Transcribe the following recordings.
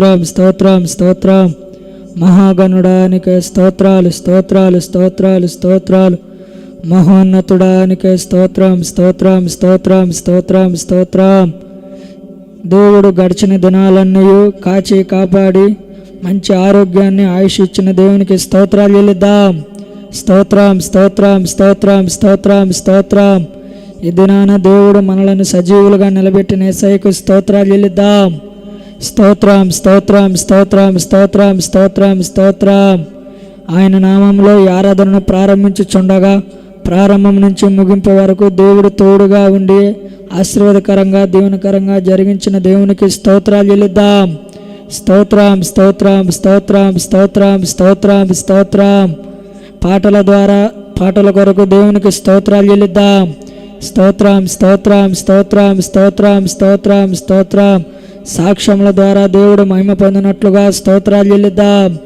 స్తోత్రం స్తోత్రం స్తోత్రం. మహాగణుడానికి స్తోత్రాలు స్తోత్రాలు స్తోత్రాలు స్తోత్రాలు. మహోన్నతుడానికి స్తోత్రం స్తోత్రం స్తోత్రం స్తోత్రం స్తోత్రం. దేవుడు గడిచిన దినాలన్నీ కాచి కాపాడి మంచి ఆరోగ్యాన్ని ఆయుష్ ఇచ్చిన దేవునికి స్తోత్రాలు చెల్లిద్దాం. స్తోత్రం స్తోత్రం స్తోత్రం స్తోత్రం స్తోత్రం. ఈ దినాన దేవుడు మనలను సజీవులుగా నిలబెట్టిన ఏసైకు స్తోత్రాలు చెల్లిద్దాం. స్తోత్రం స్తోత్రం స్తోత్రం స్తోత్రం స్తోత్రం స్తోత్రం ఆయన నామంలో ఈ ఆరాధనను ప్రారంభించుచుండగా ప్రారంభం నుంచి ముగింపు వరకు దేవుడు తోడుగా ఉండి ఆశీర్వాదకరంగా దీవెనకరంగా జరిగించిన దేవునికి స్తోత్రాలు చెల్లిద్దాం స్తోత్రం స్తోత్రం స్తోత్రం స్తోత్రం స్తోత్రం స్తోత్రం పాటల ద్వారా పాటల కొరకు దేవునికి స్తోత్రాలు చెల్లిద్దాం స్తోత్రం స్తోత్రం స్తోత్రం స్తోత్రం స్తోత్రం స్తోత్రం సాక్ష్యముల ద్వారా దేవుడు మహిమ పొందినట్లుగా స్తోత్రాలు చెల్లిద్దాం.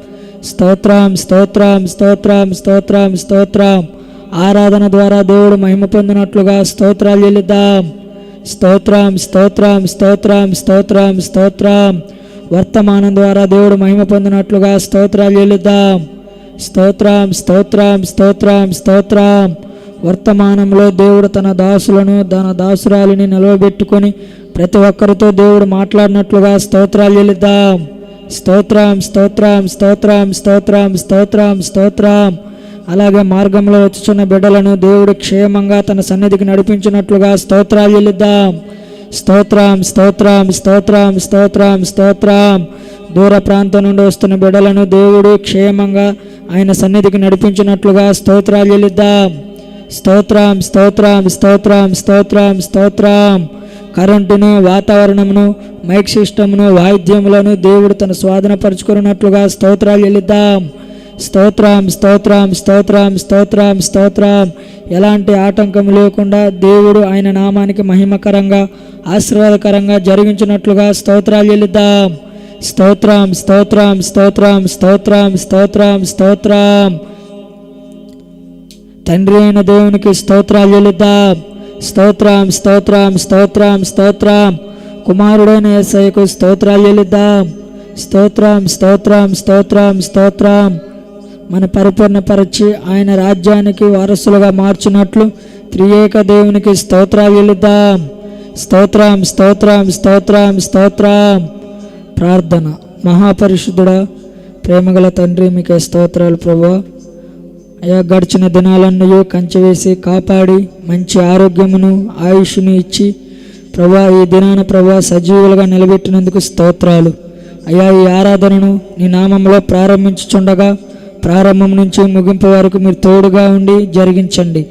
స్తోత్రం స్తోత్రం స్తోత్రం స్తోత్రం స్తోత్రం. ఆరాధన ద్వారా దేవుడు మహిమ పొందినట్లుగా స్తోత్రాలు చెల్లిద్దాం. స్తోత్రం స్తోత్రం స్తోత్రం స్తోత్రం స్తోత్రం. వర్తమానం ద్వారా దేవుడు మహిమ పొందినట్లుగా స్తోత్రాలు చెల్లిద్దాం. స్తోత్రం స్తోత్రం స్తోత్రం స్తోత్రం. వర్తమానంలో దేవుడు తన దాసులను తన దాసురాలిని నిలవబెట్టుకొని ప్రతి ఒక్కరితో దేవుడు మాట్లాడినట్లుగా స్తోత్రాలు చెల్లిద్దాం స్తోత్రం స్తోత్రం స్తోత్రం స్తోత్రం స్తోత్రం స్తోత్రం అలాగే మార్గంలో వచ్చుచున్న బిడ్డలను దేవుడు క్షేమంగా తన సన్నిధికి నడిపించినట్లుగా స్తోత్రాలు చెల్లిద్దాం స్తోత్రం స్తోత్రం స్తోత్రం స్తోత్రం స్తోత్రం దూర ప్రాంతం నుండి వస్తున్న బిడ్డలను దేవుడు క్షేమంగా ఆయన సన్నిధికి నడిపించినట్లుగా స్తోత్రాలు చెల్లిద్దాం స్తోత్రం స్తోత్రం స్తోత్రం స్తోత్రం స్తోత్రం కరెంటును వాతావరణమును మైక్ సిస్టమ్ను వాయిద్యములను దేవుడు తన స్వాధీనపరుచుకున్నట్లుగా స్తోత్రాలు చెల్లిద్దాం. స్తోత్రం స్తోత్రం స్తోత్రం స్తోత్రం స్తోత్రం. ఎలాంటి ఆటంకం లేకుండా దేవుడు ఆయన నామానికి మహిమకరంగా ఆశీర్వాదకరంగా జరిగించినట్లుగా స్తోత్రాలు చెల్లిద్దాం. స్తోత్రం స్తోత్రం స్తోత్రం స్తోత్రం స్తోత్రం స్తోత్రం. తండ్రి అయిన దేవునికి స్తోత్రాలు చెల్లిద్దాం. స్తోత్రం స్తోత్రం స్తోత్రం స్తోత్రం. కుమారుడైన యేసయ్యకు స్తోత్రాలు చెల్లిద్దాం. స్తోత్రం స్తోత్రం స్తోత్రం స్తోత్రం. మన పరిపూర్ణపరిచి ఆయన రాజ్యానికి వారసులుగా మార్చినట్లు త్రియేక దేవునికి స్తోత్రాలు చెల్లిద్దాం. స్తోత్రం స్తోత్రం స్తోత్రం స్తోత్రం. ప్రార్థన. మహాపరిశుద్ధుడా ప్రేమగల తండ్రి మీకే స్తోత్రాలు ప్రభా అయా గడిచిన దినాలన్నయో కంచె వేసి కాపాడి మంచి ఆరోగ్యమును ఆయుష్ను ఇచ్చి ప్రభా ఈ దినాన ప్రభా సజీవులుగా నిలబెట్టినందుకు స్తోత్రాలు. అయా ఈ ఆరాధనను నీ నామంలో ప్రారంభించుచుండగా ప్రారంభం నుంచి ముగింపు వరకు మీరు తోడుగా ఉండి జరిగించండి.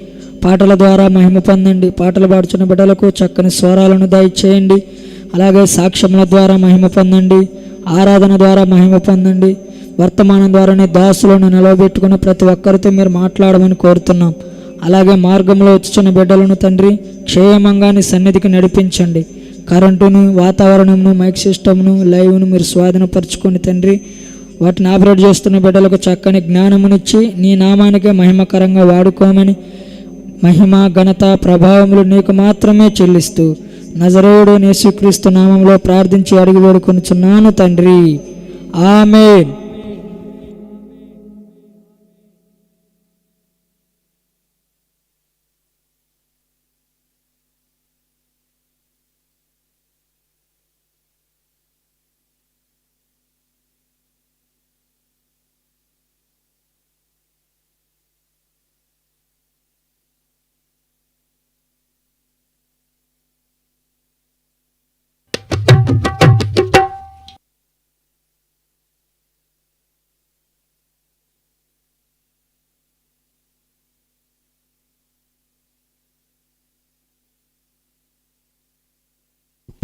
పాటల ద్వారా మహిమ పొందండి. పాటలు పాడుచున్న బిడ్డలకు చక్కని స్వరాలను దయచేయండి. అలాగే సాక్ష్యముల ద్వారా మహిమ పొందండి. ఆరాధన ద్వారా మహిమ పొందండి. వర్తమానం ద్వారానే దాసులను నిలవబెట్టుకుని ప్రతి ఒక్కరితో మీరు మాట్లాడమని కోరుతున్నాం. అలాగే మార్గంలో వచ్చుచున్న బిడ్డలను తండ్రి క్షేమంగా నీ సన్నిధికి నడిపించండి. కరెంటును వాతావరణంను మైక్ సిస్టమ్ను లైవ్ను మీరు స్వాధీనపరచుకొని తండ్రి వాటిని ఆపరేట్ చేస్తున్న బిడ్డలకు చక్కని జ్ఞానమునిచ్చి నీ నామానికే మహిమకరంగా వాడుకోమని మహిమ ఘనత ప్రభావములు నీకు మాత్రమే చెల్లిస్తూ నజరేయుడు నేసుక్రీస్తు నామంలో ప్రార్థించి అడిగి వేడుకొనిచున్నాను తండ్రి. ఆమె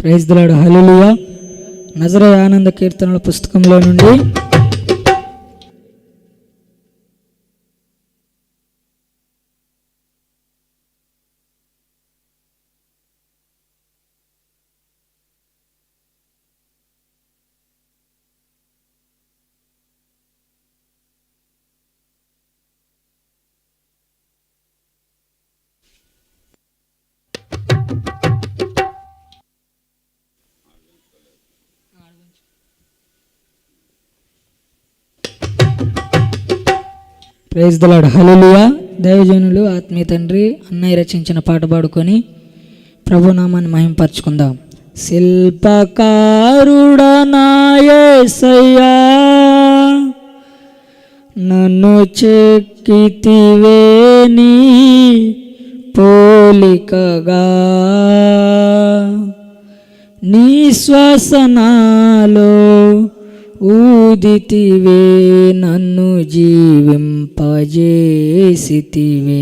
ప్రైజ్ దలాడు హల్లెలూయా. నజర ఆనంద కీర్తనల పుస్తకంలో నుండి ప్రైజ్ దలాడ్ హలలుయా దైవజనులు ఆత్మీయ తండ్రి అన్నయ్య రచించిన పాట పాడుకొని ప్రభునామాన్ని మహింపరచుకుందాం. శిల్పకారుడనాయసయ్యా నన్ను చెక్కితివే నీ పోలికగా. నీ శ్వాసనాలో ఊదితివే నన్ను జీవింపజేసితివే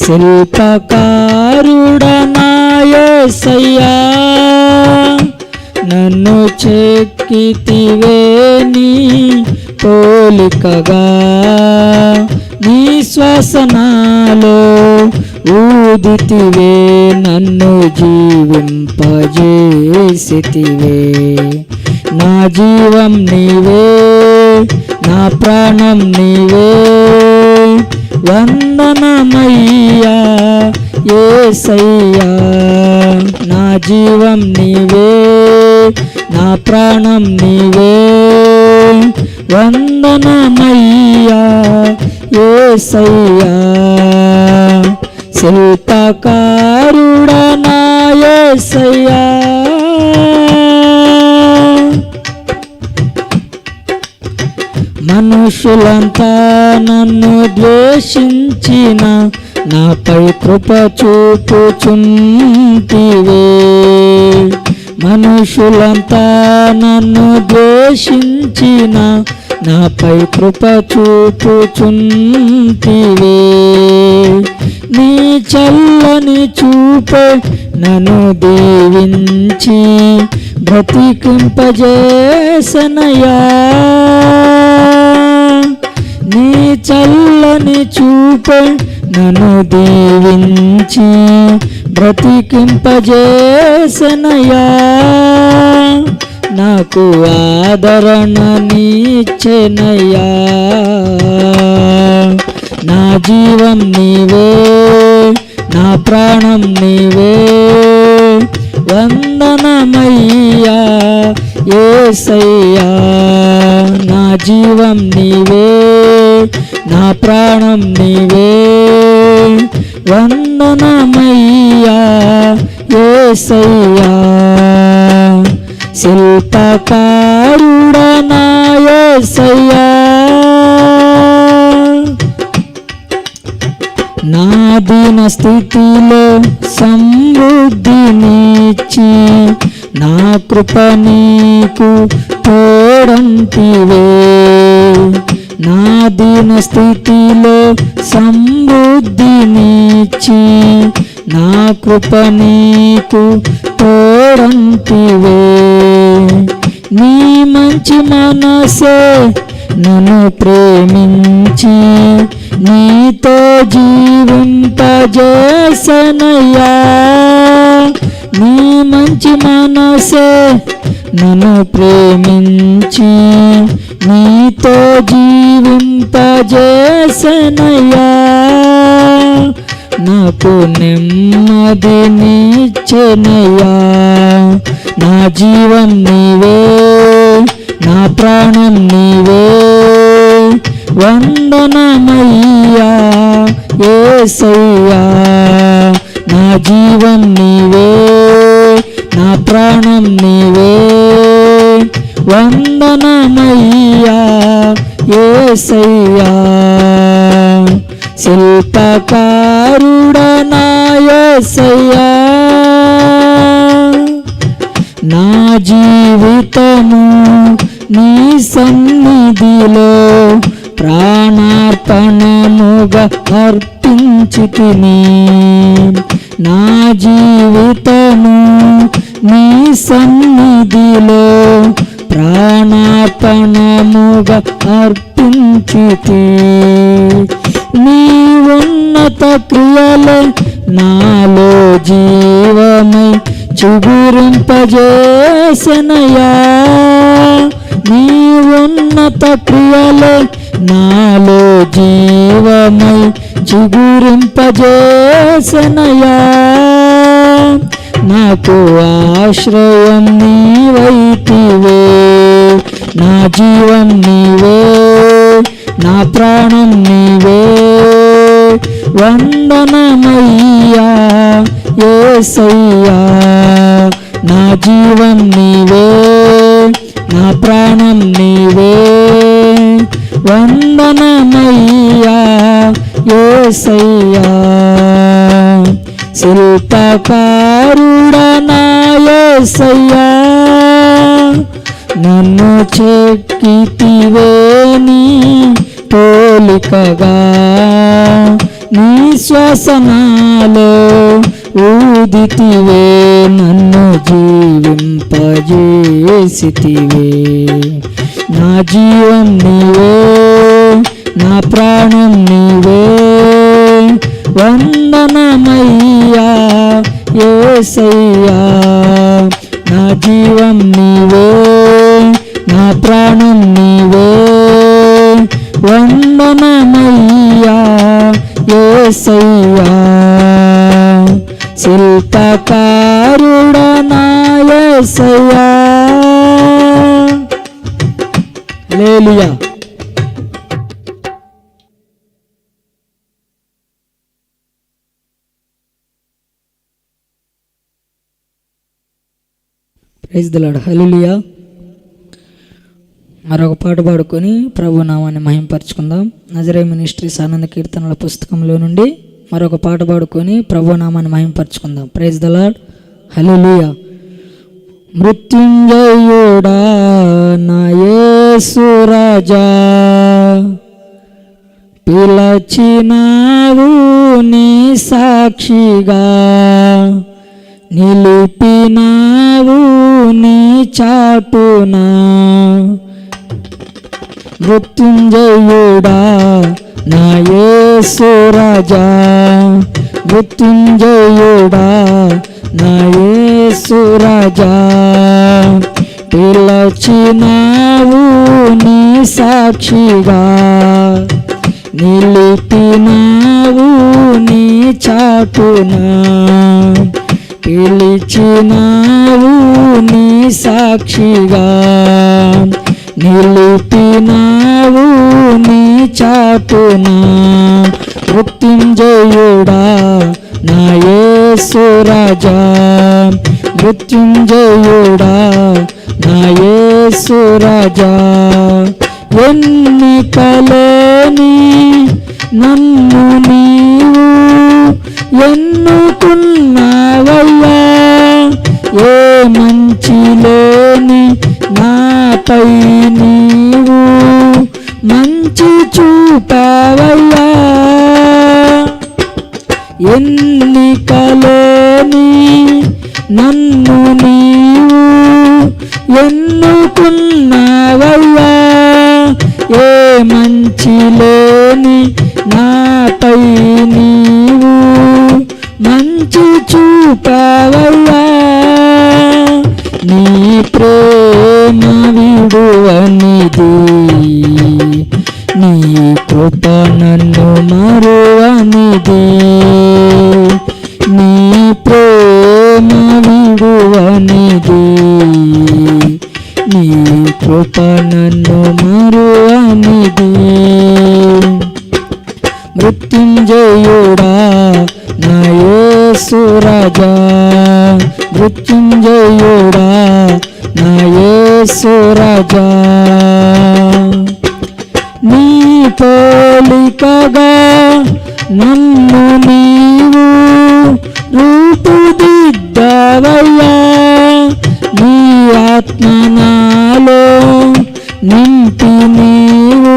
శిల్పకారుడనాయసయ్యా నన్ను చెక్కితివే నీ పోలికగా. నీ శ్వాసనాలో ఊదితివే నన్ను జీవింపజేసితివే. నా జీవం నీవే నా ప్రాణం నీవే. వందనమయ్యా ఏసయ్యా నా జీవం నీవే నా ప్రాణం నీవే. వందనమయ్యా ఏసయ్యా శిల్పకారుడా నా ఏసయ్యా. మనుషులంతా నన్ను ద్వేషించిన నాపై కృప చూపుచుంటివే. మనుషులంతా నన్ను ద్వేషించిన నాపై కృప చూపుచుంటివే. నీ చల్లని చూపే నన్ను దీవించి బ్రతికింపజేసనయా నీ చల్లని చూపే నన్ను దీవించి బ్రతికింపజేసనయా నాకు ఆదరణ నీచెనయ్యా. నా జీవం నీవే నా ప్రాణం నీవే. వందనమయ్యా. ఏసయ్యా నా జీవం నీవే నా ప్రాణం నీవే. వందనమయ్యా ఏసయ్యా. శిల్పకారుడా నా ఏసయ్యా. నా దీన స్థితిలో సమృద్ధినిచ్చి నా కృప నీకు తోడంతివే. నా దీన స్థితిలో సమృద్ధినిచ్చి నా కృప నీకు తోడంతివే. నీ మంచి మనసే నన్ను ప్రేమించి. నీతో జీవింపజేసనయ్యా. నీ మంచి మనసే నన్ను ప్రేమించి నీతో జీవింపజేసనయ్యా నాకు నెమ్మది నిచ్చనయ్యా. నా జీవం నీవే నా ప్రాణం నీవే. వందనమయ్యా ఏసయ్యా. నా జీవం నీవే. ప్రాణం నీవే. వందనమయ్యా ఏసయ్యా. శిల్పకారుడా నా ఏసయ్యా. నా జీవితము నీ సన్నిధిలో ప్రాణార్పణముగా అర్పించితిని. నా జీవితము నీ సన్నిధిలో ప్రాణాపణముగా అర్పించితి. నీ ఉన్నత క్రియల నాలో జీవమై చిగురింపజేసనయా. నీ ఉన్నత క్రియల నాలో జీవమై చిగురింపజేసనయా. నాకు ఆశ్రయం నీవైతివే. నా జీవం నీవే నా ప్రాణం నీవే. వందనమయ్యా ఏసయ్యా నా జీవం నీవే నా ప్రాణం నీవే. వందనమయ్యా ఏసయ్యా. శిల్పకారుడనాయసయ్యా నన్ను చెక్కితివే తోలికగా. నీ శ్వాసనాలో ఊదితివే నన్ను జీవింపజేసితివే. నా జీవం నీవే నా ప్రాణం నీవే. వందనమయ్యా ఏసయ్యా. నా జీవం నీవే నా ప్రాణం నీవే. వందనమయ్యా ఏసయ్యా. శిల్పకారుడనా ఏసయ్యా. లేలుయా ప్రైజ్ దలాడ్ హలిలియా మరొక పాట పాడుకొని ప్రభు నామాన్ని మహింపరచుకుందాం. నజరే మినిస్ట్రీస్ ఆనంద కీర్తనల పుస్తకంలో నుండి మరొక పాట పాడుకొని ప్రభు నామాన్ని మహింపరచుకుందాం. ప్రైజ్ దలాడ్ హలిలియా మృత్యుంజయుడా నా యేసు రాజా పిలచినావు నీ సాక్షిగా నిలిపినావు నీ చాటున మృత్యుంజయుడా నా యేసు రాజా. మృత్యుంజయుడా నా యేసు రాజా. పిలచినావు నీ సాక్షిగా నిలిపినావు నీ చాటునా. పిలిచినావు నీ సాక్షిగా. నిలిపినావు నీ చాటున. మృత్యుంజయుడా నా యేసు మృత్యుంజయుడా నా యేసు రాజా. ఎన్నికలేని నన్ను నీవు ఎన్నుకున్నా. నాపై విడువనిది నీ కృప నన్ను మరువనిది. మృత్యుంజయుడా నాయసురాజా మృత్యుంజయుడా నాయసురాజా నీ పోలికగా నన్ను నీవు ఆత్మ నాలో నింపి నీవు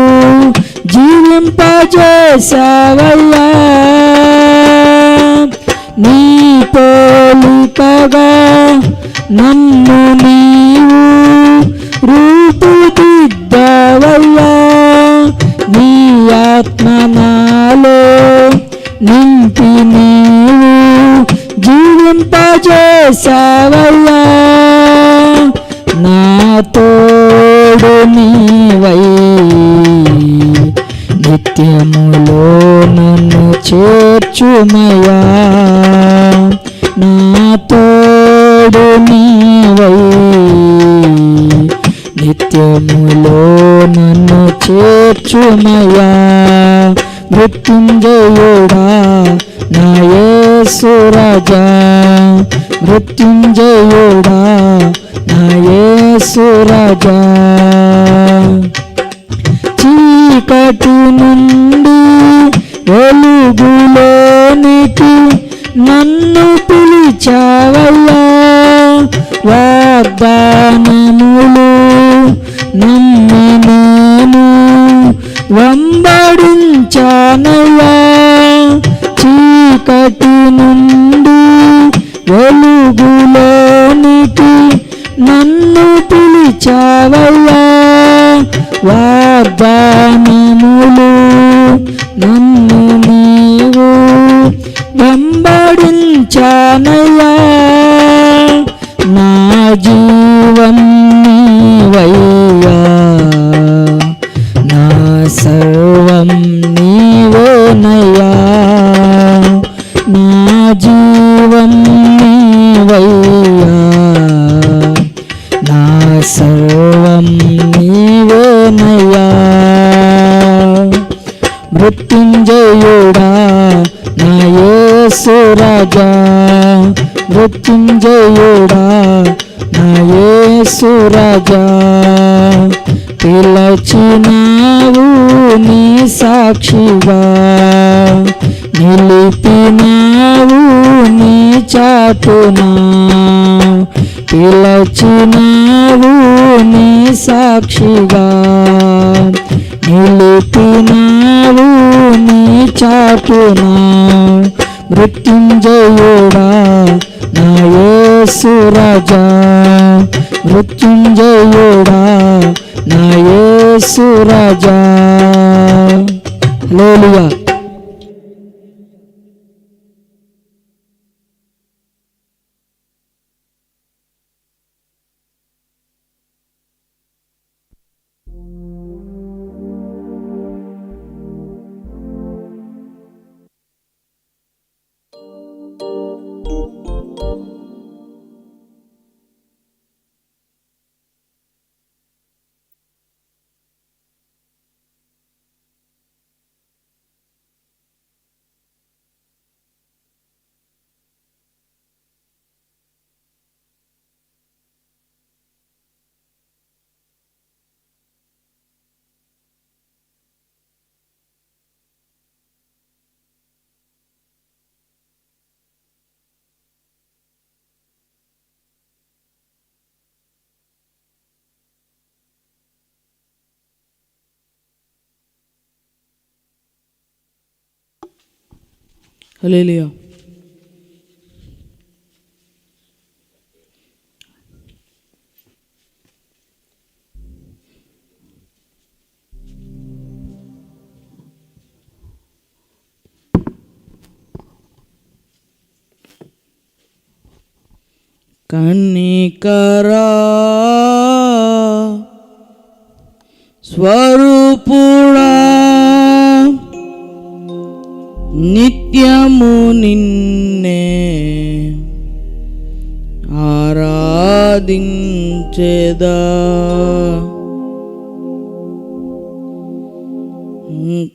జీవింపజేసావయ్యా నీ పోలికగా నన్ను నీవు రూపుదిద్దవయ్యా. నీ ఆత్మ నాలో నింపి నీవు జీవింపజేసావయ్యా చేర్చుమయా నా తోడు నీవై. నిత్యములో నన్ను చేర్చుమయా మృత్యుంజయుడా నా యేసురాజా మృత్యుంజయుడా నా చీకటి నుండి వెలుగులో వెలుగులోనికి నన్ను పిలిచావయ్యా. వాగ్దానములు నమ్మి నేను వెంబడించానయ్యా. చీకటి నుండి వెలుగులోనికి నన్ను పిలిచావయ్యా. వాగ్దానములు వెంబడించానయ్యా నా జీవం నీవయ్యా. నా సర్వం నీవేనయ్యా. నా జీవం నీవయ్యా. నా సర్వం నీవేనయ్యా. మృత్యుంజయుడా నా యేసురాజా మృత్యుంజయుడా నా పిలచినావు నీ సాక్షిగా నిలిపినావు నీ చాటునా. పిలచినావు నీ సాక్షిగా నిలిపినావు నీ చాటునా. మృత్యుంజయుడా నా యేసు రాజా. మృత్యుంజయుడా నా యేసు రాజా. హల్లెలూయా. హల్లెలూయా కన్నికరా స్వరూపుడా నిత్యము నిన్నే ఆరాధించేదా.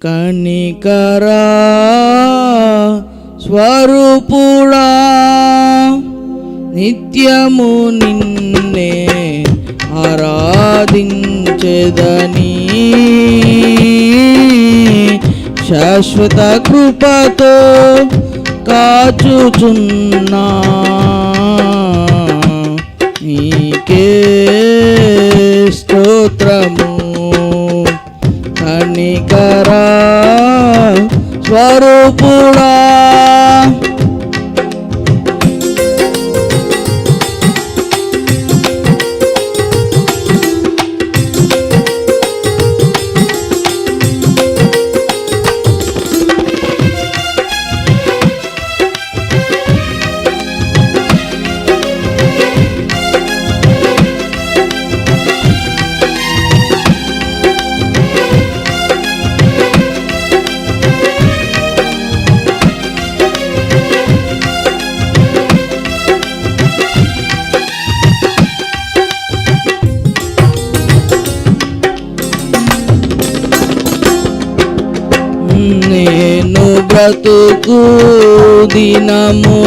కణికరా స్వరూపుడా నిత్యము నిన్నే ఆరాధించెదని. శాశ్వత కృపతో కాచుచున్నా. నీకే స్తోత్రము. కనికరా స్వరూపుడా.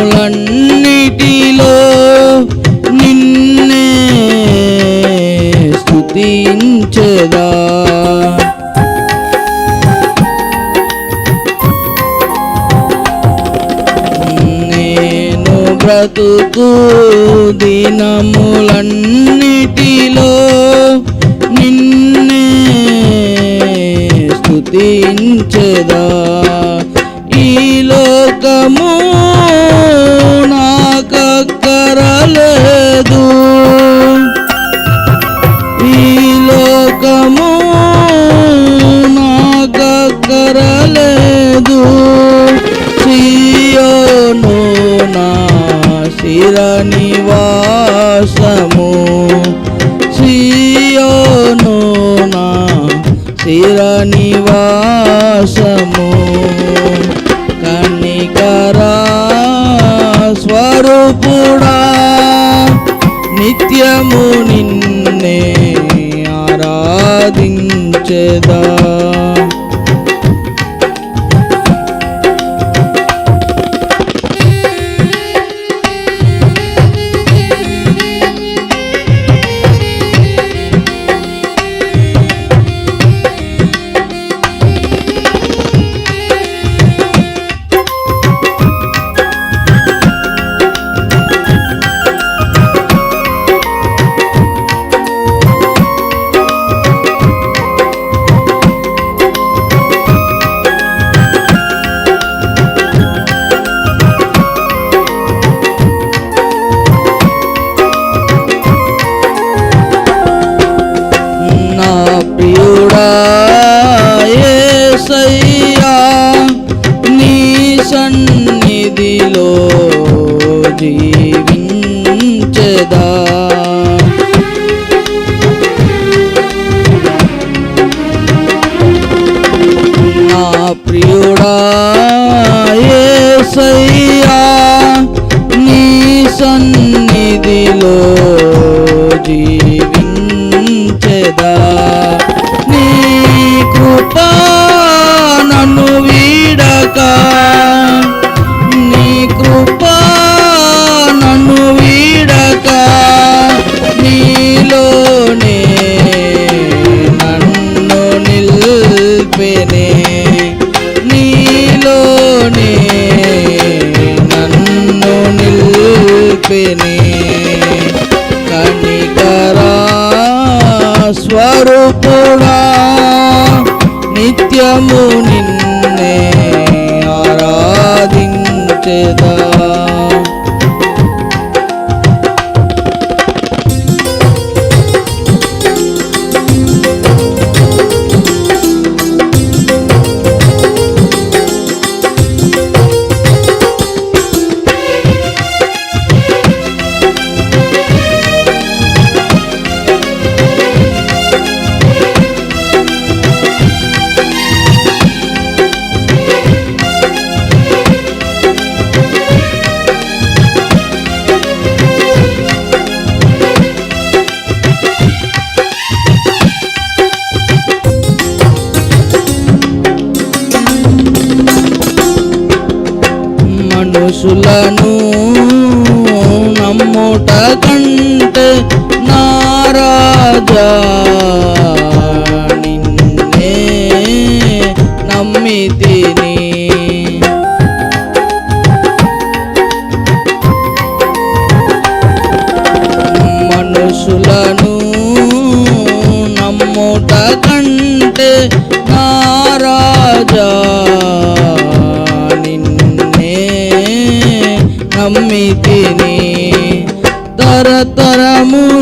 స్థుతులన్నిటిలో నిన్నే స్థుతించదా నేను బ్రతుకు దినములన్నిటిలో నిన్నే స్థుతించదా నిత్యము నిన్నే ఆరాధించదా. বলো మనుషులను నమ్ముట కంటే నారాజా. మనుషులను তিনি তারা তারা মু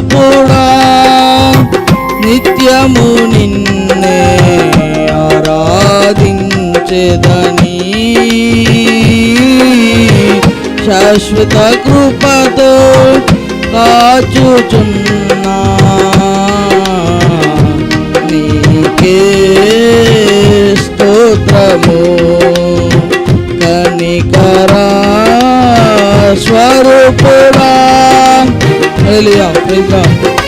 కూడా నిత్యము నిన్నే ఆరాధించేదని. శాశ్వత కృపతో కాచుచున్నా. స్తోత్రము. కనికరా స్వరూప హల్లెలూయా ప్రైజ్ లార్డ్